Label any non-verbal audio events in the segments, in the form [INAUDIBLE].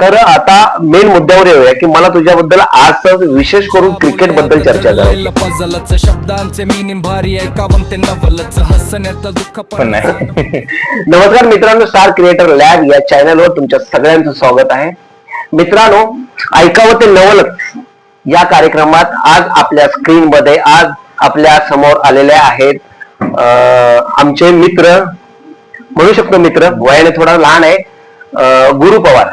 तर आता मेन मुद्द्यावर येऊया की मला तुझ्याबद्दल आज विशेष करून क्रिकेटबद्दल चर्चा करायची शब्दांचे [LAUGHS] नमस्कार मित्रांनो स्टार क्रिएटर लॅब या चॅनलवर तुमच्या सगळ्यांचं स्वागत आहे. मित्रांनो ऐकावं ते नवलच. या कार्यक्रमात आज आपल्या स्क्रीन मध्ये आज आपल्यासमोर आलेले आहेत अं, आमचे मित्र म्हणू शकतो मित्र वयाने थोडा लहान आहे गुरु पवार.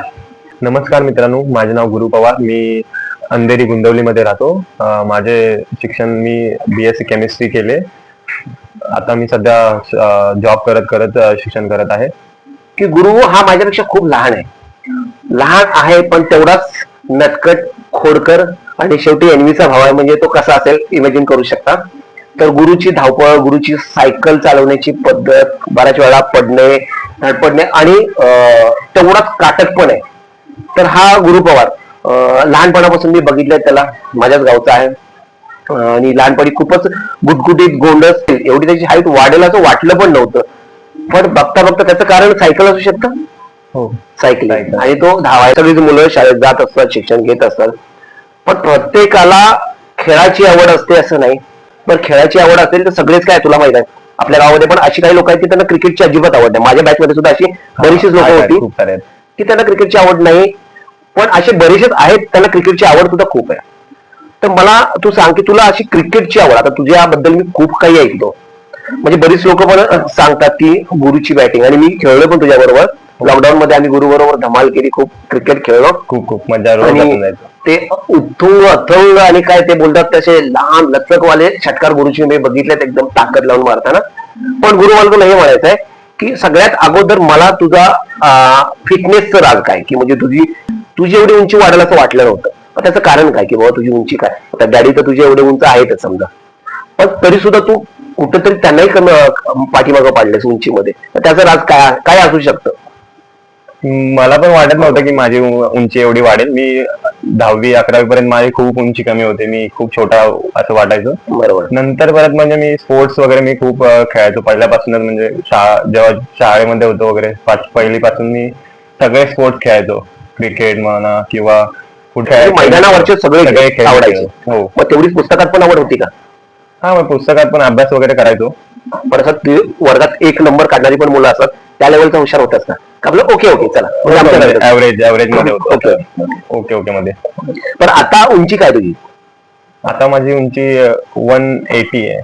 नमस्कार मित्रांनो माझे नाव गुरु पवार. मी अंधेरी गुंदवलीमध्ये राहतो. माझे शिक्षण मी बी एस सी केमिस्ट्री केले. आता मी सध्या जॉब करत करत शिक्षण करत आहे. की गुरु हा माझ्यापेक्षा खूप लहान आहे. लहान आहे पण तेवढाच नटकट खोडकर आणि शेवटी एनवीचा भाव आहे. म्हणजे तो कसा असेल इमॅजिन करू शकता. तर गुरुची धावपळ गुरुची सायकल चालवण्याची पद्धत बऱ्याच वेळा पडणे धडपडणे आणि तेवढाच काटकपण आहे. तर हा गुरु पवार. लहानपणापासून मी बघितलंय त्याला. माझ्याच गावचा आहे. आणि लहानपणी खूपच गुटगुटीत गोंडस एवढी त्याची हाईट वाढेल असं वाटलं पण नव्हतं. पण बघता बघता त्याचं कारण सायकल असू शकतं? हो. सायकलिंग आणि तो धावायला सगळीच मुलं शाळेत जात असतात शिक्षण घेत असतात. पण प्रत्येकाला खेळाची आवड असते असं नाही. पण खेळाची आवड असेल तर सगळेच काय तुला माहीत आहे. आपल्या गावामध्ये पण अशी काही लोक आहेत की त्यांना क्रिकेटची अजिबात आवड नाही. माझ्या बॅच मध्ये सुद्धा अशी बरीचशीच लोक होती. की त्यांना क्रिकेटची आवड नाही पण असे बरेचसेच आहेत त्यांना क्रिकेटची आवड सुद्धा खूप आहे. तर मला तू सांग की तुला अशी क्रिकेटची आवड आता तुझ्याबद्दल मी खूप काही ऐकतो. म्हणजे बरीच लोक पण सांगतात की गुरुची बॅटिंग आणि मी खेळलो पण तुझ्या बरोबर लॉकडाऊन मध्ये आम्ही गुरु बरोबर धमाल केली खूप क्रिकेट खेळलो. खूप खूप मजा आणि ते उत्तुंग अथंग आणि काय ते बोलतात तसे लहान लचकवाले षटकार गुरुची मी बघितलेत एकदम ताकद लावून मारताना. पण गुरु मला तुला हे म्हणायचं आहे की सगळ्यात अगोदर मला तुझा फिटनेसचं राज काय? की म्हणजे तुझी तुझी एवढी उंची वाढायला असं वाटलं नव्हतं. पण त्याचं कारण काय? की बाबा तुझी उंची काय? आता डॅडी तर तुझी एवढे उंच आहेतच समजा. पण तरी सुद्धा तू कुठेतरी त्यांनाही कमी पाठीमागं पाडलेस उंचीमध्ये. तर त्याचं राज काय काय असू शकतं? मला पण वाटत नव्हतं की माझी उ- उंची एवढी वाढेल. मी दहावी अकरावी पर्यंत माझी खूप उंची कमी होते. मी खूप छोटा असं वाटायचं. बरोबर. नंतर परत म्हणजे मी स्पोर्ट्स वगैरे मी खूप अं, खेळायचो. पहिल्यापासूनच म्हणजे शाळा जेव्हा शाळेमध्ये होतो वगैरे पाच पहिली पासून मी सगळे स्पोर्ट्स खेळायचो. क्रिकेट म्हणा किंवा कुठे म्हणजे मैदानावरचे सगळे सगळे खेळ खेळ आवडायचे. हो. मग तेवढीच पुस्तकात पण आवड होती का? हा मग पुस्तकात पण अभ्यास वगैरे करायचो. पण असं ते वर्गात एक नंबर काढणारी पण मुलं असतात. त्या लेवलचा हुशार होत असतात आपलं? ओके ओके चला. म्हणजे चं. ऍव्हरेज ऍव्हरेजमध्ये ओके ओके ओके मध्ये. पण आता उंची काय तुझी? आता माझी उंची वन एटी आहे.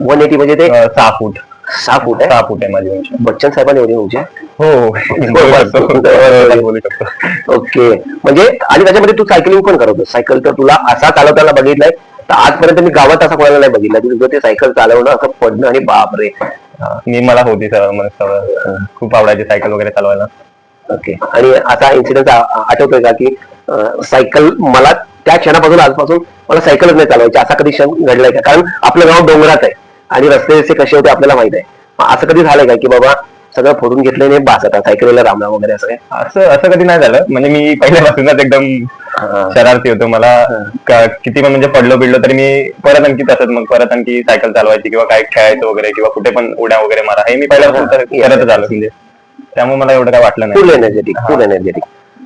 वन एटी म्हणजे ते? अं, सहा फूट. सहा फूट आहे? सहा फूट आहे माझी उंची. बच्चन साहेबांनी एवढी उंची? आहे हो. बोलू शकतो. बरोबर. बोलू शकतो. ओके म्हणजे आणि त्याच्यामध्ये तू सायकलिंग पण करत होता सायकल तर तुला असा चालवताना बघितलाय. तर आजपर्यंत मी गावात असा कोणाला नाही बघितला. की तुझं ते सायकल चालवणं असं पडणं आणि बापरे. हा, मी मला होती सवय. खूप आवडायची सायकल वगैरे चालवायला. ओके आणि असा इन्सिडेंट आठवतोय का की सायकल मला त्या क्षणापासून आजपासून मला सायकलच नाही चालवायची. असा कधी क्षण घडलाय का? कारण आपलं गाव डोंगरात आहे आणि रस्ते रस्ते कसे होते आपल्याला माहीत आहे. असं कधी झालंय का की बाबा सगळं फोडून घेतलंय नाही बास आता सायकलीला रामराम वगैरे असं असं असं कधी नाही झालं. म्हणजे मी पहिल्यापासूनच एकदम. शरारती होतो. मला का- किती पण म्हणजे पडलो बिडलो तरी मी परत आणखी तसंच मग परत आणखी सायकल चालवायची किंवा काय खेळायचं वगैरे किंवा कुठे पण उड्या वगैरे मारा. हे मी पहिल्यापासून कर- करतच आलो. म्हणजे त्यामुळे मला एवढं काय वाटलं फुल नाही एनर्जेटिक फुल एनर्जेटिक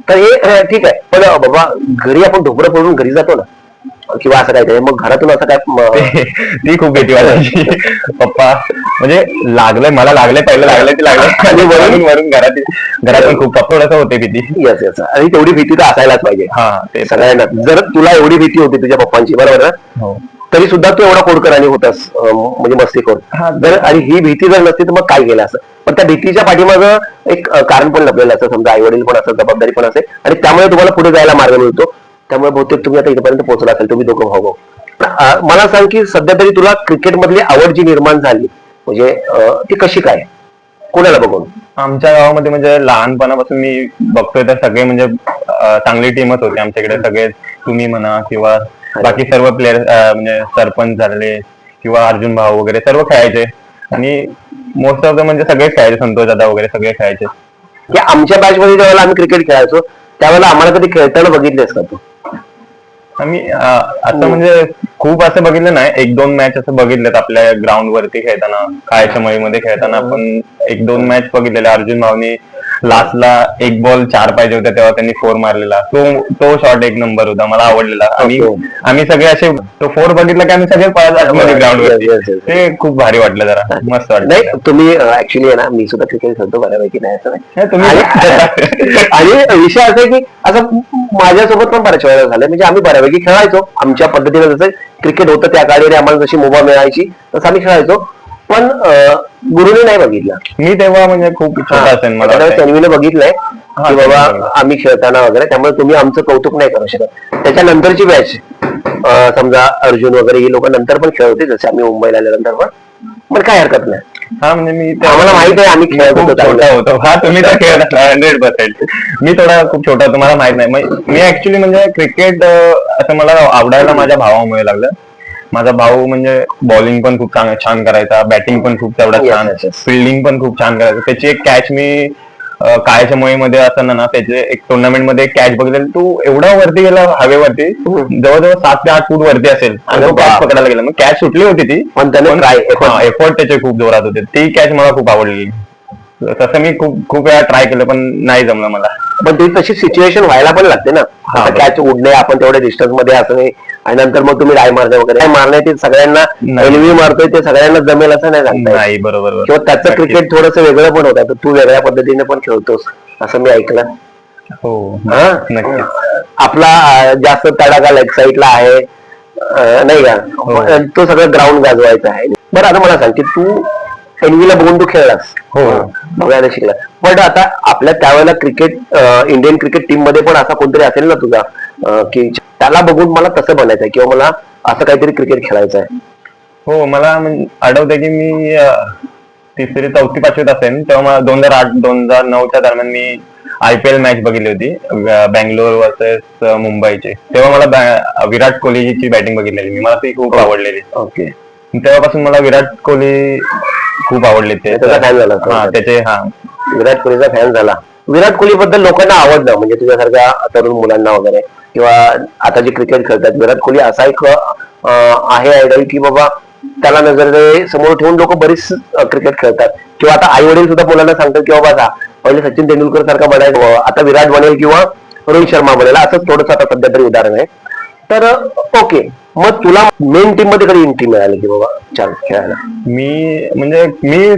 तर हे अं, ठीक आहे. पण अं, बाबा घरी आपण ढोबरं पडून घरी जातो ना. किंवा असं काय मग घरातून असं काय ती खूप भीती वाटायची. पप्पा म्हणजे लागलंय मला लागलंय पहिलं लागलंय ते लागलंय. आणि वरून? वरून घरात घरातून खूप पप्पा थोडंसं होते भीती. येस येस आणि तेवढी भीती तर असायलाच पाहिजे. हा ते सगळ्यांना. जर तुला एवढी भीती होती तुझ्या पप्पांची बरोबर ना? हो. तरी सुद्धा तू एवढा खोडकर आणि होतास म्हणजे मस्तीखोर. हा. जर आणि ही भीती जर नसती तर मग काय केलं असं? पण त्या भीतीच्या पाठीमागं एक कारण पण लपलेलं असं समजा आई वडील पण असं जबाबदारी पण असेल. आणि त्यामुळे तुम्हाला पुढे जायला मार्ग मिळतो. त्यामुळे बहुतेक तुम्ही आता इथपर्यंत पोहोचला असेल. तुम्ही दोघं भाऊ भाऊ. मला सांग की सध्या तरी तुला क्रिकेट मधली आवड जी निर्माण झाली म्हणजे ती कशी काय? कोणाला बघून? आमच्या गावामध्ये म्हणजे लहानपणापासून मी बघतोय तर सगळे म्हणजे चांगली टीमच होती आमच्याकडे सगळे तुम्ही म्हणा किंवा बाकी सर्व प्लेयर म्हणजे सरपंच झाले किंवा अर्जुन भाऊ वगैरे सर्व खेळायचे. आणि मोस्ट ऑफ द म्हणजे सगळेच खेळायचे संतोष दादा वगैरे सगळे खेळायचे. की आमच्या बॅच मध्ये ज्यावेळेला आम्ही क्रिकेट खेळायचो त्यावेळेला आम्हाला कधी खेळताना बघितलेस का तू? आम्ही असं म्हणजे खूप असं बघितलं नाही एक दोन मॅच असं बघितलेत आपल्या ग्राउंड वरती खेळताना काळ्याच्या मळीमध्ये खेळताना आपण एक दोन मॅच बघितलेले. अर्जुन भाऊनी लास्टला एक बॉल चार पाहिजे होता तेव्हा त्यांनी फोर मारलेला. तो तो शॉट एक नंबर होता मला आवडलेला. आम्ही Okay. आम्ही सगळे असे तो फोर बघितला की आम्ही सगळे पळत ग्राउंड वरती. ते खूप भारी वाटलं जरा. मस्त नाही वाटलं तुम्ही ऍक्च्युली आहे ना मी सुद्धा क्रिकेट खेळतो बऱ्यापैकी नाही असं नाही. हे तुम्ही आणि विषय असा आहे की असं माझ्यासोबत पण बऱ्याच वेळेला झालं. म्हणजे आम्ही बऱ्यापैकी खेळायचो. आमच्या पद्धतीने जसं क्रिकेट होतं त्या काळी आम्हाला जशी मुभा मिळायची तसं आम्ही खेळायचो. पण गुरुने नाही बघितलं. मी तेव्हा म्हणजे खूप छोटा असेल मला वाटतंय. तन्वीने बघितलंय हा, की बाबा. आम्ही खेळताना वगैरे त्यामुळे तुम्ही आमचं कौतुक नाही करू शकत. त्याच्यानंतरची बॅच समजा अर्जुन वगैरे ही लोक नंतर पण खेळ होते जसे आम्ही मुंबईला आल्यानंतर पण. पण काय हरकत नाही. हा म्हणजे मी तेव्हा- आम्हाला माहीत आहे आम्ही खेळत खूप होतो छोटा चांगलं. होतो. हा तुम्ही तर खेळत असला हंड्रेड पर्सेंट मी थोडा खूप छोटा होतो मला माहीत नाही. मी ऍक्च्युली म्हणजे क्रिकेट असं मला आवडायला माझ्या भावामुळे लागलं. माझा भाऊ म्हणजे बॉलिंग पण खूप छान करायचा बॅटिंग पण खूप तेवढा छान. फिल्डिंग पण खूप छान करायचा. त्याची एक कॅच मी काळ्याच्या मोहीमध्ये असताना ना त्याचे एक टुर्नामेंटमध्ये कॅच बघितलं तू एवढा वरती गेला हवेवरती. जवळजवळ सात ते आठ फूट वरती असेल. आणि कॅच. पकडायला गेला. मग कॅच सुटली होती ती. पण त्याने एफर्ट त्याचे खूप जोरात होते. ती कॅच मला खूप आवडली. तसं मी खूप खूप वेळा ट्राय केलं पण नाही जमलं मला. पण ती तशी सिच्युएशन व्हायला पण लागते ना हा, आता बरोबर. कॅच उडणे आपण तेवढ्या डिस्टन्समध्ये असणे आणि नंतर मग तुम्ही डाय मारणे वगैरे काय मारणे ते सगळ्यांना नाही. एलवी मारतोय ते सगळ्यांना जमेल असं नाही सांगता येत. नाही बरोबर बरोबर. किंवा त्याचं नक्कीच. क्रिकेट थोडंसं वेगळं पण होतं तर तू वेगळ्या पद्धतीने पण खेळतोस असं मी ऐकलं हो हा? नक्कीच आपला अं, जास्त तडाखा लेग साईडला आहे अं, नाही का हो. तो सगळं ग्राउंड गाजवायचा आहे बरं आता मला सांग की तू एनवीला बघून तू खेळलास. हो. बघायला शिकला पण आता आपल्या त्यावेळेला क्रिकेट इंडियन क्रिकेट टीममध्ये पण असा कोणतरी असेल ना तुझा की त्याला बघून मला तसं बनायचंय किंवा मला असं काहीतरी क्रिकेट खेळायचं आहे हो मला आठवतंय की मी तिसरी चौथी पाचवीत असेल तेव्हा मला दोन हजार आठ दोन हजार नऊच्या दरम्यान मी आयपीएल मॅच बघितली होती बँगलोर वर्सेस मुंबईची. तेव्हा मला विराट कोहलीची बॅटिंग बघितलेली मी. मला ती खूप आवडलेली. ओके. तेव्हापासून मला विराट कोहली खूप आवडले ते. त्याचा fan झाला. हा त्याचे हा. विराट कोहलीचा फॅन झाला. विराट कोहली बद्दल लोकांना आवडलं म्हणजे तुझ्यासारख्या तरुण मुलांना वगैरे. किंवा आता जे क्रिकेट खेळतात विराट कोहली असा एक आहे आयडल की बाबा त्याला नजरे समोर ठेवून लोक बरीच क्रिकेट खेळतात. किंवा आता आई वडील सुद्धा मुलांना सांगतात की बाबा पहिले सचिन तेंडुलकर सारखा बनायचं आता विराट बनेल किंवा रोहित शर्मा बनेल. असंच थोडंसं आता सध्या तरी उदाहरण आहे. तर ओके. मग तुला मेन टीममध्ये कधी एंट्री मिळाली की बाबा चान्स खेळायला? मी म्हणजे मी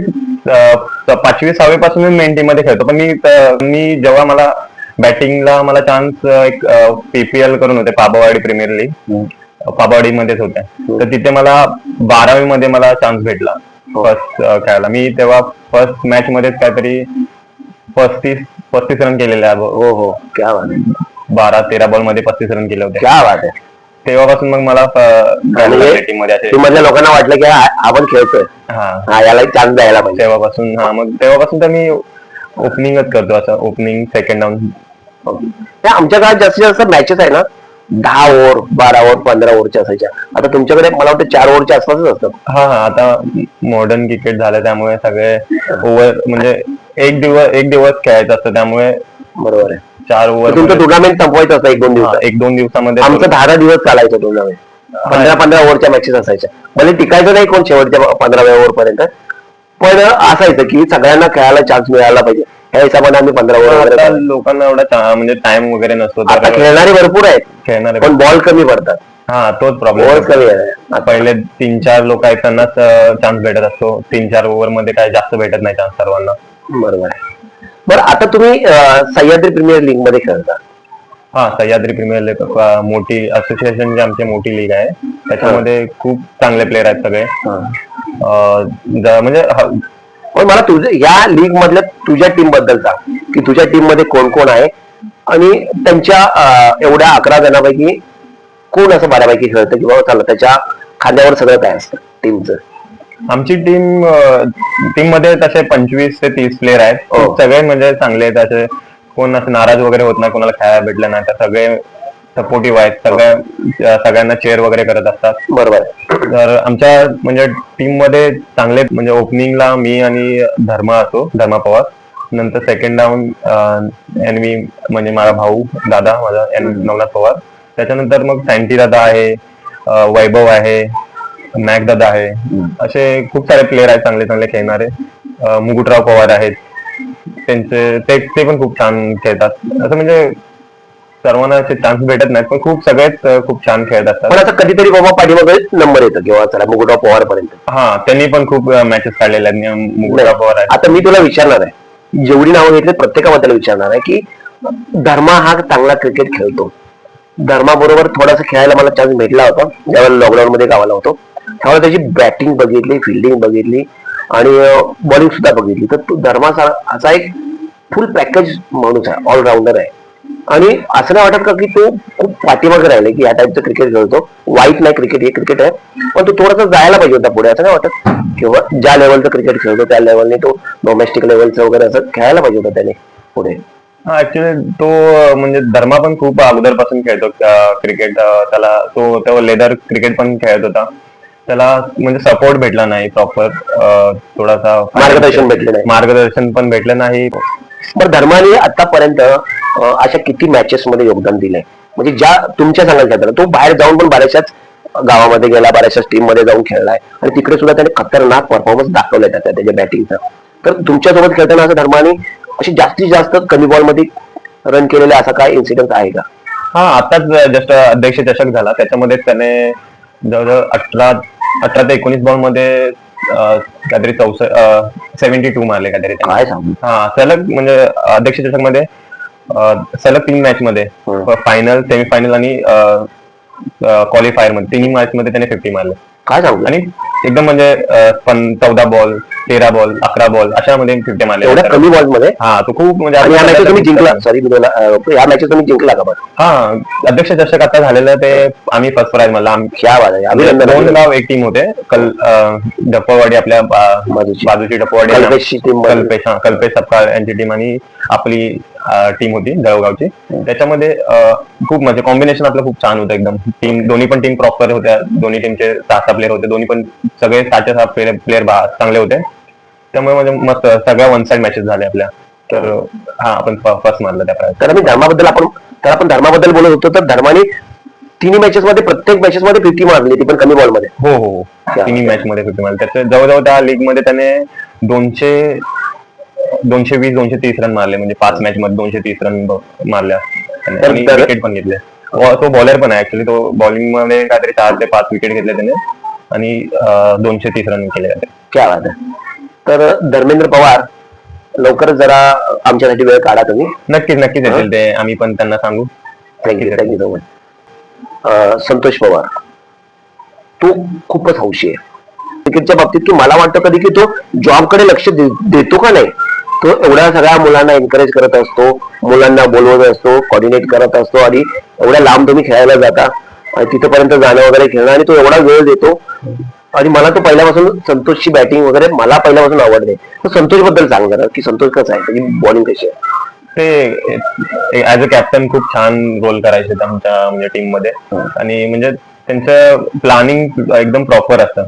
अं, पाचवी सहावी पासून मी मेन टीममध्ये खेळतो. पण मी त- मी जेव्हा मला बॅटिंगला मला चान्स एक पीपीएल करून होते पाबावाडी प्रीमियर लीग पाबावाडी मध्येच होते. तर तिथे मला बारावी मध्ये मला चान्स भेटला फर्स्ट खेळायला. मी तेव्हा फर्स्ट मॅच मध्येच काहीतरी पस्तीस पस्तीस रन केलेले आहे. हो हो. क्या बात. आहे बारा तेरा बॉलमध्ये पस्तीस रन केले होते. क्या बात आहे तेव्हापासून मग मला आणि बॅटिंगमध्ये असे टीम मधल्या लोकांना वाटलं की हा- आपण खेळतोय. हा. हा याला चान्स द्यायला पाहिजे. तेव्हापासून हा मग तेव्हापासून तर मी ओपनिंगच करतो असं ओपनिंग सेकंड डाऊन त्या आमच्या काळात जास्तीत जास्त मॅचेस आहे ना दहा ओव्हर बारा ओव्हर पंधरा ओव्हरच्या असायच्या. आता तुमच्याकडे मला वाटतं चार ओव्हरच्या आसपासच असतात. हा हा आता मॉडर्न क्रिकेट झालं त्यामुळे सगळे ओव्हर म्हणजे एक दिवस एक दिवस खेळायचं असतं त्यामुळे बरोबर आहे. चार ओव्हर तुमचं टुर्नामेंट संपवायचं असतं एक दोन दिवसात. एक दोन दिवसामध्ये आमचं दहा दिवस चालायचं टुर्नामेंट पंधरा पंधरा ओव्हरच्या मॅचेस असायच्या. भले टिकायचं नाही कोण शेवटच्या पंधराव्या ओव्हर पर्यंत पण असायचं की सगळ्यांना खेळायला चान्स मिळाला पाहिजे. ह्या हिशोबाने आम्ही पंधरा ओव्हर. लोकांना एवढा म्हणजे टाइम वगैरे नसतो आता खेळणारे भरपूर आहेत खेळणारे पण बॉल कमी पडतात. हा तोच प्रॉब्लेम कमी आहे. पहिले तीन चार लोक आहेत त्यांनाच चान्स भेटत असतो. तीन चार ओव्हरमध्ये काय जास्त भेटत नाही चान्स सर्वांना. बरोबर आहे. बरं आता तुम्ही अं, सह्याद्री प्रीमियर लीगमध्ये खेळता. हा सह्याद्री प्रीमियर लीग अ, मोठी असोसिएशन जी आमची मोठी लीग आहे त्याच्यामध्ये खूप चांगले प्लेयर आहेत सगळे. अ, ज- म्हणजे ह- पण मला तुझ्या या लीग मधल्या तुझ्या टीमबद्दल सांग की तुझ्या टीममध्ये कोण कोण आहे? आणि त्यांच्या अं, एवढ्या अकरा जणांपैकी कोण असं बऱ्यापैकी खेळतं किंवा चला त्याच्या खांद्यावर सगळं काय असतं टीमचं आमची टीम टीममध्ये तसे पंचवीस ते तीस प्लेयर आहेत. हो. सगळे म्हणजे चांगले आहेत. असे कोण असं नाराज वगैरे होत नाही कोणाला खेळायला भेटलं नाही. तर सगळे सपोर्टिव्ह आहेत. सगळ्या सगळ्यांना चेअर वगैरे करत असतात. बरोबर. तर आमच्या म्हणजे टीममध्ये चांगले म्हणजे ओपनिंगला मी आणि धर्मा असो धर्मा पवार. नंतर सेकंड डाऊन एन मी म्हणजे माझा भाऊ दादा माझा एन नवनाथ पवार. त्याच्यानंतर मग सँटी दादा आहे वैभव आहे. मॅक दादा आहे. असे खूप सारे प्लेयर आहेत चांगले चांगले खेळणारे. मुकुटराव पवार आहेत. त्यांचे ते ते पण खूप छान खेळतात. असं म्हणजे सर्वांना असे चान्स भेटत नाहीत पण खूप सगळेच खूप छान खेळत असतात. पण आता कधीतरी बाबा पाठीमागे नंबर येतो किंवा चला मुकुटराव पवार पर्यंत हा त्यांनी पण खूप मॅचेस काढलेल्या आहेत. मुकुटराव पवार आहेत. आता मी तुला विचारणार आहे. जेवढी नावं घेतली प्रत्येकाबद्दल विचारणार आहे की धर्मा हा चांगला क्रिकेट खेळतो. धर्माबरोबर थोडासा खेळायला मला चान्स भेटला होता ज्यावेळेला लॉकडाऊन मध्ये गावाला होतो. त्यामुळे त्याची बॅटिंग बघितली फिल्डिंग बघितली आणि बॉलिंग सुद्धा बघितली. तर तो धर्माचा असा एक फुल पॅकेज माणूस आहे ऑलराऊंडर आहे. आणि असं नाही वाटत का की तो खूप पाठीमागे राहिले की या टाईपचं क्रिकेट खेळतो. वाईट नाही क्रिकेट हे क्रिकेट आहे. पण तो थोडासा जायला पाहिजे होता पुढे. असं नाही वाटत किंवा ज्या लेवलचं क्रिकेट खेळतो त्या लेवलने तो डोमेस्टिक लेवलचं वगैरे असं खेळायला पाहिजे होता त्याने पुढे. ऍक्च्युली तो म्हणजे धर्मा पण खूप अगोदरपासून खेळतो क्रिकेट त्याला तो तो लेदर क्रिकेट पण खेळत होता. त्याला म्हणजे सपोर्ट भेटला नाही प्रॉपर थोडासा मार्गदर्शन भेटलं नाही. मार्गदर्शन पण भेटलं नाही. पण धर्माने आतापर्यंत अशा किती मॅचेस मध्ये योगदान दिलंय? म्हणजे ज्या तुमच्या सांगायला खेळताना तो बाहेर जाऊन पण बऱ्याचशाच गावामध्ये गेला बऱ्याचशा टीममध्ये जाऊन खेळलाय. आणि तिकडे सुद्धा त्याने खतरनाक परफॉर्मन्स दाखवलाय त्याचा त्याच्या बॅटिंगचा तर तुमच्यासोबत खेळताना असं धर्माने अशी जास्तीत जास्त कमी बॉलमध्ये रन केलेला असा काय इन्सिडेंट आहे का? हा आताच जस्ट अध्यक्ष चषक झाला. त्याच्यामध्ये त्याने जवळजवळ अठरा अठरा ते एकोणीस बॉलमध्ये काहीतरी चौसष्ट सेव्हन्टी टू मारले काहीतरी. काय सांगू हा सलग म्हणजे अध्यक्ष चषकमध्ये सलग तीन मॅच मध्ये. फायनल सेमीफायनल आणि क्वालिफायरमध्ये तिन्ही मॅच मध्ये त्याने फिफ्टी मारले काय सांगू आणि एकदम म्हणजे पण चौदा बॉल तेरा बॉल अकरा बॉल अशामध्ये फिफ्टी मारले. एवढ्या कमी बॉलमध्ये? हा तो खूप म्हणजे आणि या मॅचेस तुम्ही जिंकला. सॉरी या मॅचेस तुम्ही जिंकला का हा अध्यक्ष चषक आता झालेलं ते आम्ही फर्स्ट प्राइज मला क्या आहे. दोन. गाव एक टीम होते. कल डप्पवाडी आपल्या बाजूची. डप्पवाडी मध्ये. कल्पेश हा, कल्पेश सपकाळ यांची टीम आणि आपली टीम होती जळगावची. त्याच्यामध्ये खूप म्हणजे कॉम्बिनेशन आपलं खूप छान होतं एकदम. टीम दोन्ही पण टीम प्रॉपर होत्या. दोन्ही टीमचे सहा सहा प्लेअर होते. दोन्ही पण सगळे सहाचे सहा प्लेअर चांगले होते. त्यामुळे म्हणजे मस्त सगळ्या वन साइड मॅचेस झाले आपल्या. तर हा आपण फर्स्ट मारलं त्या तर आम्ही धर्माबद्दल आपण तर आपण धर्माबद्दल बोलत होतो तर धर्माने तिन्ही मॅचेस मध्ये प्रत्येक मॅचेस मध्ये फिफ्टी मारली ती पण कमी बॉलमध्ये. हो हो हो. तिन्ही मॅच मध्ये फिफ्टी मारले. त्याच्या जवळजवळ त्या लीगमध्ये त्याने दोनशे दोनशे वीस दोनशे तीस रन मारले म्हणजे पाच मॅच मध्ये दोनशे तीस रन मारल्या आणि विकेट पण घेतले. तो बॉलर पण आहे ऍक्च्युली तो बॉलिंगमध्ये काहीतरी चार ते पाच विकेट घेतले त्याने. आणि दोनशे तीस रन केले क्या बात आहे. तर धर्मेंद्र पवार लवकरच जरा आमच्यासाठी वेळ काढा तुम्ही. नक्कीच नक्कीच येतील ते. आम्ही पण त्यांना सांगू. Thank you thank you so much Santosh Pawar तो खूपच हौशी आहे. क्रिकेटच्या बाबतीत की मला वाटतं कधी की तो जॉबकडे लक्ष देतो का नाही? तो एवढ्या सगळ्या मुलांना एनकरेज करत असतो मुलांना बोलवत असतो कॉर्डिनेट करत असतो आणि एवढ्या लांब तुम्ही खेळायला जाता आणि तिथपर्यंत जाणं वगैरे खेळणं आणि तो एवढा वेळ देतो. आणि मला तो पहिल्यापासून संतोषची बॅटिंग वगैरे मला पहिल्यापासून आवडते. तर संतोषबद्दल सांग जरा की संतोष कसा आहे? त्याची बॉलिंग कशी आहे? ते ऍज अ कॅप्टन खूप छान रोल करायचे आमच्या म्हणजे टीममध्ये. आणि म्हणजे त्यांचं प्लॅनिंग एकदम प्रॉपर असतं.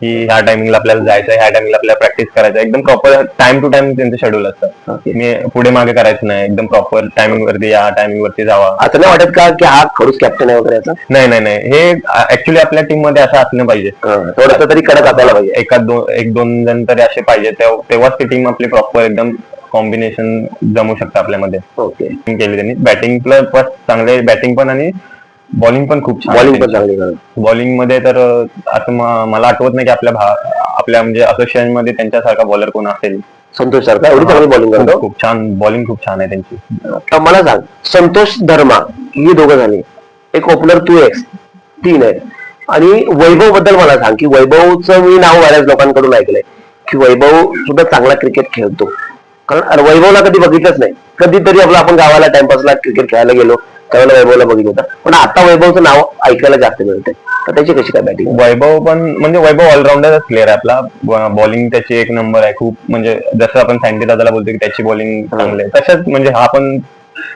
की ह्या टायमिंगला आपल्याला जायचं ह्या टायमिंगला आपल्याला प्रॅक्टिस करायचं एकदम प्रॉपर टाइम टू टाइम त्यांचं शेड्यूल असतं. मी पुढे मागे करायचं नाही. एकदम प्रॉपर टायमिंग वरती या टायमिंग वरती जावा. असं नाही वाटत का की हा खडूस कॅप्टन आहे वगैरे असं नाही नाही नाही. हे ऍक्च्युली आपल्या टीममध्ये असं असलं पाहिजे. थोडस तरी कडक असायला पाहिजे. एखाद दोन एक दोन जण तरी असे पाहिजे. तेव्हा- तेव्हाच ती टीम आपली प्रॉपर एकदम कॉम्बिनेशन जमू शकतं आपल्यामध्ये. ओके केली त्यांनी. बॅटिंग प्लस चांगले बॅटिंग पण आणि बॉलिंग पण खूप छान बॉलिंग पण चांगली करत बॉलिंगमध्ये तर असं मला आठवत नाही की आपल्या भा- आपल्या म्हणजे असोसिएशनमध्ये त्यांच्यासारखा बॉलर कोण असेल. संतोष सारखा एवढी चांगली बॉलिंग करतो? खूप छान बॉलिंग खूप छान आहे त्यांची. मला सांग संतोष धर्मा ही दोघं झाली. एक ओपनर तू एक्स तीन आहेत आणि वैभवबद्दल मला सांग की वैभवचं मी नाव बऱ्याच लोकांकडून ऐकलंय की वैभव सुद्धा चांगला क्रिकेट खेळतो. कारण वैभवला कधी बघितलंच नाही. कधीतरी आपलं आपण गावाला टाइमपासला क्रिकेट खेळायला गेलो त्यावेळेला वैभवला बघितलं होतं. पण आता वैभवचं नाव ऐकायला जास्त मिळते तर त्याची कशी काय बॅटिंग वैभव पण म्हणजे वैभव ऑलराऊंडरच प्लेअर आहे आपला. बॉलिंग त्याची एक नंबर आहे. खूप म्हणजे जसं आपण सँडी दादाला बोलतो की त्याची बॉलिंग चांगली आहे. तसंच म्हणजे हा पण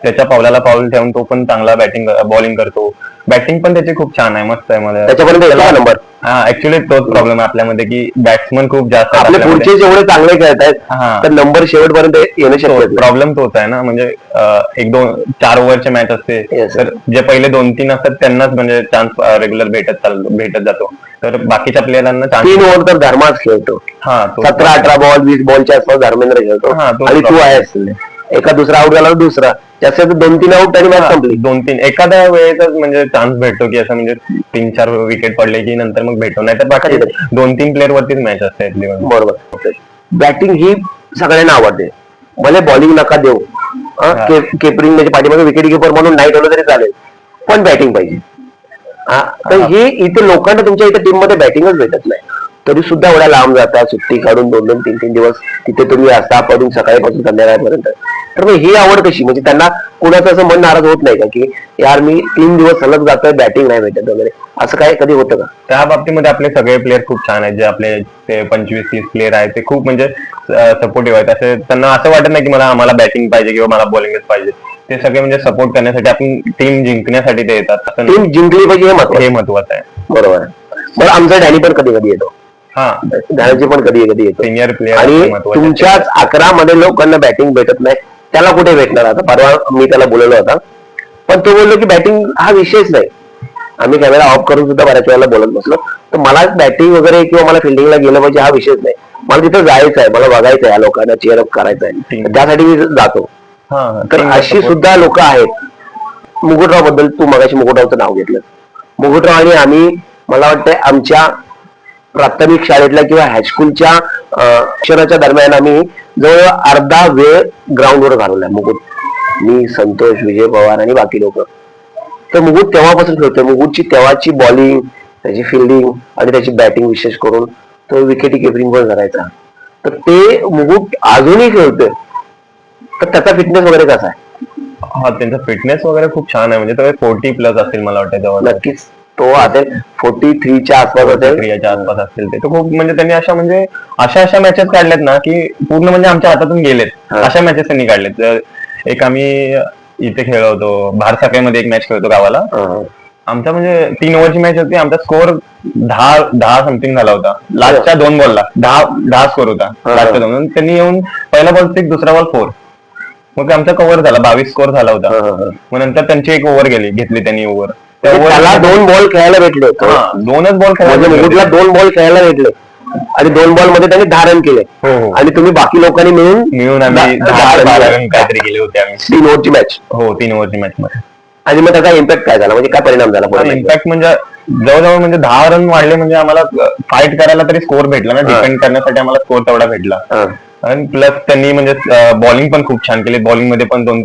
त्याच्या पावलाला पाऊल ठेवून तो पण चांगला बॅटिंग बॉलिंग करतो बॅटिंग पण त्याची खूप छान आहे मस्त आहे मला त्याच्यापर्यंत नंबर हा ऍक्च्युली तोच प्रॉब्लेम आहे आपल्यामध्ये की बॅट्समन खूप जास्त आपले. पुढचे जेवढे चांगले खेळत आहेत हा. तर नंबर शेवटपर्यंत येणं नाही. प्रॉब्लेम तोच आहे ना म्हणजे एक दोन चार ओव्हरचे मॅच असते. तर जे पहिले दोन तीन असतात त्यांनाच म्हणजे चान्स रेग्युलर भेटत भेटत जातो तर बाकीच्या प्लेयरांना चान्स तीन ओव्हर तर धर्माच खेळतो हा सतरा अठरा बॉल वीस बॉलच्या आसपास धर्मेंद्र खेळतो हा, तो आणि तू problem. एका दुसरा आउट झाला दुसरा. जास्त दोन तीन आउट आणि मॅच संपली. दोन तीन एखाद्या वेळेतच म्हणजे चान्स भेटतो की असं म्हणजे तीन चार विकेट पडले की नंतर मग भेटतो. नाही तर बाकी दोन तीन प्लेअर वरतीच मॅच असते. बरोबर. बॅटिंग ही सगळ्यांना आवडते. भले बॉलिंग नका देऊ. केपरिंग म्हणजे पाठीमागे विकेट किपर म्हणून नाही ठेवलं तरी चालेल. पण बॅटिंग पाहिजे. हा, तर ही. इथे लोकांना तुमच्या इथे टीममध्ये बॅटिंगच भेटत नाही. तरी सुद्धा एवढ्या लांब जातात सुट्टी काढून दोन दोन तीन तीन दिवस तिथे तुम्ही असता पडून सकाळीपासून संध्याकाळपर्यंत. तर मग ही आवड कशी? म्हणजे त्यांना कुणाचं असं मन नाराज होत नाही का की यार मी तीन दिवस सलग जातोय बॅटिंग नाही भेटत वगैरे. असं काय कधी होतं का? त्या बाबतीमध्ये आपले सगळे प्लेअर खूप छान आहेत जे आपले ते पंचवीस तीस प्लेअर आहेत ते खूप म्हणजे सपोर्टिव्ह आहेत. असे त्यांना असं वाटत नाही की मला आम्हाला बॅटिंग पाहिजे किंवा मला बॉलिंगच पाहिजे. ते सगळे म्हणजे सपोर्ट करण्यासाठी आपण टीम जिंकण्यासाठी ते येतात. टीम जिंकली पाहिजे हे महत्त्व हे महत्वाचं आहे. बरोबर आहे. बरं आमचा डॅनी पण कधी कधी येतो? हा. पण कधी कधी येतो? सिनियर प्लेअर आणि तुमच्याच अकरा मध्ये लोकांना बॅटिंग भेटत नाही. त्याला कुठे भेटणार? आता परवा मी त्याला बोलवलं होता. पण तो बोललो की बॅटिंग हा विषयच नाही. आम्ही कॅमेरा ऑफ करून सुद्धा बऱ्याच वेळेला बोलत बसलो. तर मला बॅटिंग वगैरे किंवा मला फिल्डिंगला गेलं पाहिजे हा विषयच नाही. मला तिथं जायचं आहे मला बघायचं आहे या लोकांना चेअर अप करायचं आहे. त्यासाठी मी जातो. हा तर अशी. सुद्धा लोक आहेत. मुकुटरावबद्दल तू मगाशी मुकुटरावचं नाव घेतलं. मुकुटराव आणि आम्ही मला वाटतंय आमच्या प्राथमिक शाळेतल्या किंवा हायस्कूलच्या शिक्षणाच्या दरम्यान आम्ही जवळ अर्धा वेळ ग्राउंडवर घालवलाय मुकुट. मी संतोष विजय पवार आणि बाकी लोक. तर मुकुट तेव्हापासून खेळतोय. मुकुटची तेव्हाची बॉलिंग त्याची फिल्डिंग आणि त्याची बॅटिंग विशेष करून तो विकेटी किपरिंग पण करायचा तर ते मुकुट अजूनही खेळतोय. तर त्याचा फिटनेस वगैरे कसा आहे? हा त्यांचा फिटनेस वगैरे खूप छान आहे. म्हणजे तो फोर्टी प्लस असेल मला वाटतं तेव्हा नक्कीच. तो असेल फोर्टी थ्रीच्या आसपास असेल आसपास असतील ते. तर खूप म्हणजे त्यांनी अशा म्हणजे अशा अशा मॅचेस काढल्यात ना की पूर्ण म्हणजे आमच्या हातातून गेलेत. अशा मॅचेस त्यांनी काढलेत. तर एक आम्ही इथे खेळलो होतो भारत मध्ये एक मॅच खेळतो गावाला. आमचा म्हणजे तीन ओव्हरची मॅच होती आमचा स्कोर दहा दहा समथिंग झाला होता. लास्टच्या दोन बॉलला दहा दहा स्कोर होता. लास्टच्या दोन. त्यांनी येऊन पहिला बॉल सिक्स दुसरा बॉल फोर मग ते आमचा कव्हर झाला. बावीस स्कोर झाला होता. मग नंतर त्यांची एक ओव्हर गेली. घेतली त्यांनी ओव्हर त्याला दोन बॉल खेळायला भेटले. हा. दोनच बॉल म्हणजे मुकुटला दोन बॉल खेळायला भेटले. आणि दोन बॉलमध्ये त्यांनी दहा रन केले. हो हो. आणि तुम्ही बाकी लोकांनी मिळून मिळून आम्ही काहीतरी गेले होते आम्ही. तीन ओव्हरची मॅच हो तीन ओव्हरची मॅच मध्ये. आणि मग त्याचा इम्पॅक्ट काय झाला? म्हणजे काय परिणाम झाला? इम्पॅक्ट म्हणजे जवळजवळ म्हणजे दहा रन वाढले म्हणजे आम्हाला फाईट करायला तरी स्कोर भेटला ना. डिपेंड करण्यासाठी आम्हाला स्कोर तेवढा भेटला. आणि प्लस त्यांनी म्हणजे बॉलिंग पण खूप छान केली. बॉलिंगमध्ये पण दोन.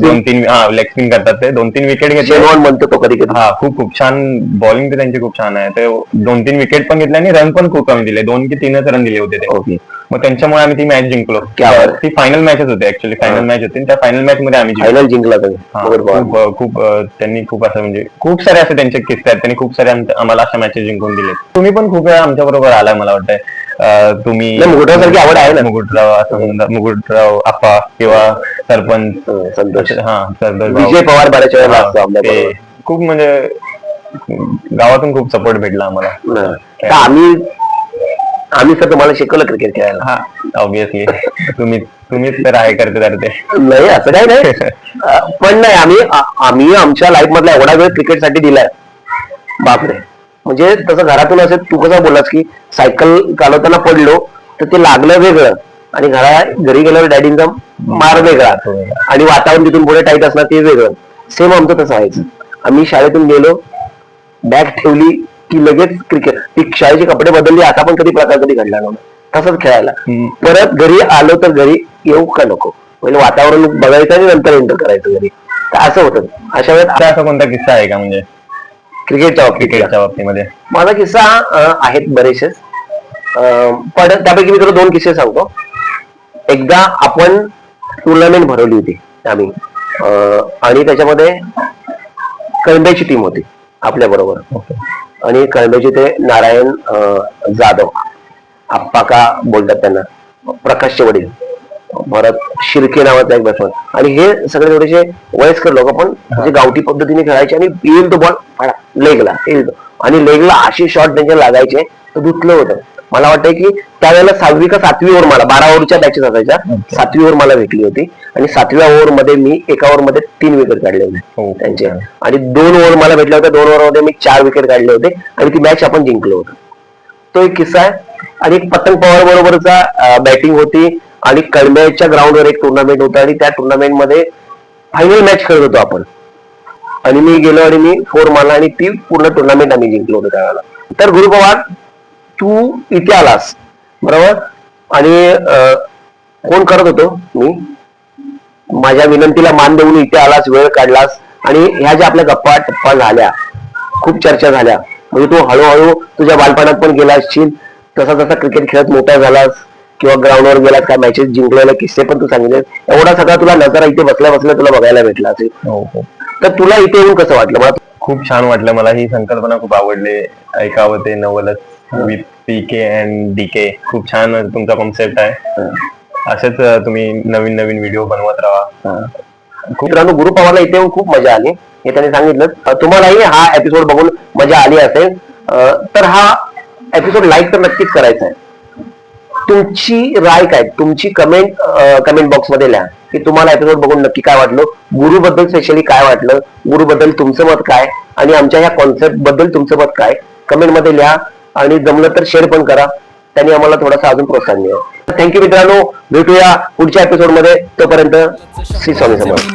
दोन तीन हा लेग स्पिन करतात ते. दोन तीन विकेट घेतले. म्हणतो तो कधी हा खूप खूप छान बॉलिंग ते त्यांची खूप छान आहे. ते दोन तीन विकेट पण घेतले आणि रन पण खूप कमी दिले. दोन की तीनच रन दिले होते ते. मग त्यांच्यामुळे आम्ही ती मॅच जिंकलो. ती फायनल मॅचच होती ऍक्च्युली फायनल मॅच होती त्या फायनल मॅच मध्ये आम्ही फायनल जिंकला. खूप खूप त्यांनी खूप असं म्हणजे खूप सारे असे त्यांचे किस्से आहेत. त्यांनी खूप सारे आम्हाला अशा मॅचेस जिंकून दिले तुम्ही पण खूप वेळा आमच्या बरोबर आलाय मला वाटतंय. तुम्ही मुकुटरावसारखी आवड आहे ना. मुकुटराव असं म्हणतात, मुकुटराव आप्पा किंवा सरपंच. हं, संतोष. हा सरदार. विजय पवार बऱ्याच वेळेला हा, असतो. खूप म्हणजे गावातून खूप सपोर्ट भेटला आम्हाला. हं. आम्ही आम्ही सर तुम्हाला शिकवलं क्रिकेट खेळायला. हा ऑब्विसली तुम्ही तुम्हीच तर आहे करते करते नाही असं काही नाही. [LAUGHS] पण नाही आम्ही आम्ही आमच्या लाईफ मधला एवढा वेळ क्रिकेटसाठी दिलाय. बापरे. म्हणजे तसं घरातून असेल तू कसं बोलास की सायकल चालवताना पडलो तर ते लागलं वेगळं. आणि घरा घरी गेल्यावर डॅडींचा मार वेगळा. आणि वातावरण तिथून पुढे टाईट असणार ते वेगळं. सेम आमचं तसं व्हायचं आम्ही शाळेतून गेलो बॅग ठेवली की लगेच क्रिकेट ती शाळेचे कपडे बदलली आता पण कधी प्रकार कधी घडला नव्हता. तसंच खेळायला. परत घरी आलो तर घरी येऊ का नको? म्हणजे वातावरण बघायचं आणि नंतर एंटर करायचं घरी. तर असं होतं. अशा आता असा कोणता किस्सा आहे का म्हणजे? क्रिकेटच्या बाबतीत क्रिकेटच्या बाबतीमध्ये. माझा किस्सा अं, आहेत बरेचसेच. अं, पण त्यापैकी मी तुला दोन किस्से सांगतो. एकदा आपण टुर्नामेंट भरवली होती आम्ही. अं, आणि त्याच्यामध्ये कळंब्याची टीम होती आपल्या बरोबर. आणि कळंब्याचे ते नारायण अं, जाधव आप्पा का बोलतात त्यांना? प्रकाशचे वडील भरत शिर्के नावाचा एक बॅट्समन आणि हे सगळे थोडेसे वयस्कर लोक पण म्हणजे गावठी पद्धतीने खेळायचे आणि येईल तो बॉल लेगला येईल तो. आणि लेगला असे शॉट त्यांचे लागायचे तर धुतलं होतं. मला वाटतं की त्यावेळेला सहावी का सातवी ओव्हर मला बारा ओव्हरच्या बॅचेस असायच्या. सातवी ओव्हर मला भेटली होती. आणि सातव्या ओव्हरमध्ये मी एका ओव्हरमध्ये तीन विकेट काढले होते हो. त्यांचे. आणि दोन ओव्हर मला भेटले होते दोन ओव्हरमध्ये मी चार विकेट काढले होते. आणि ती मॅच आपण जिंकलो होतो. तो एक किस्सा आहे. आणि एक पतंग पवार बरोबरचा बॅटिंग होती. आणि कळंब्याच्या ग्राउंडवर एक टुर्नामेंट होतं आणि त्या टुर्नामेंटमध्ये फायनल मॅच खेळत होतो आपण. आणि मी गेलो आणि मी फोर मारला आणि ती पूर्ण टुर्नामेंट आम्ही जिंकलो होतो त्यावेळेला तर गुरु पवार तू इथे आलास. बरोबर? आणि फोन कोण करत होतो? मी. माझ्या विनंतीला मान देऊन इथे आलास वेळ काढलास. आणि ह्या ज्या आपल्या गप्पा टप्पा झाल्या खूप चर्चा झाल्या. म्हणजे तू हळूहळू तुझ्या बालपणात पण गेला असशील तसा तसा क्रिकेट खेळत मोठा झालास. किंवा ग्राउंडवर गेलास काय मॅचेस जिंकलेले किस्से पण तू सांगितले. एवढा सगळा तुला नजारा इथे बसल्या बसल्या तुला बघायला भेटला असेल. हो हो. तर तुला इथे येऊन कसं वाटलं? मला खूप छान वाटलं. मला ही संकल्पना खूप आवडली. ऐकावं ते नवलच with P K and D K खूप छान तुमचा कॉन्सेप्ट आहे. असेच तुम्ही नवीन नवीन व्हिडिओ बनवत राहा. मित्रांनो गुरु पवारला इथे येऊन खूप मजा आली. हे त्यांनी सांगितलं तुम्हालाही हा एपिसोड बघून मजा आली असेल. तर हा एपिसोड लाईक तर नक्कीच करायचा आहे. तुमची राय काय? तुमची कमेंट कमेंट बॉक्समध्ये लिहा. की तुम्हाला एपिसोड बघून नक्की काय वाटलं? गुरुबद्दल स्पेशली काय वाटलं? गुरुबद्दल तुमचं मत काय? आणि आमच्या ह्या कॉन्सेप्टबद्दल तुमचं मत काय? कमेंटमध्ये लिहा आणि जमलं तर शेअर पण करा. त्यांनी आम्हाला थोडासा अजून प्रोत्साहन मिळेल थँक्यू मित्रांनो. भेटूया पुढच्या एपिसोडमध्ये. तोपर्यंत श्री स्वामी समर्थ.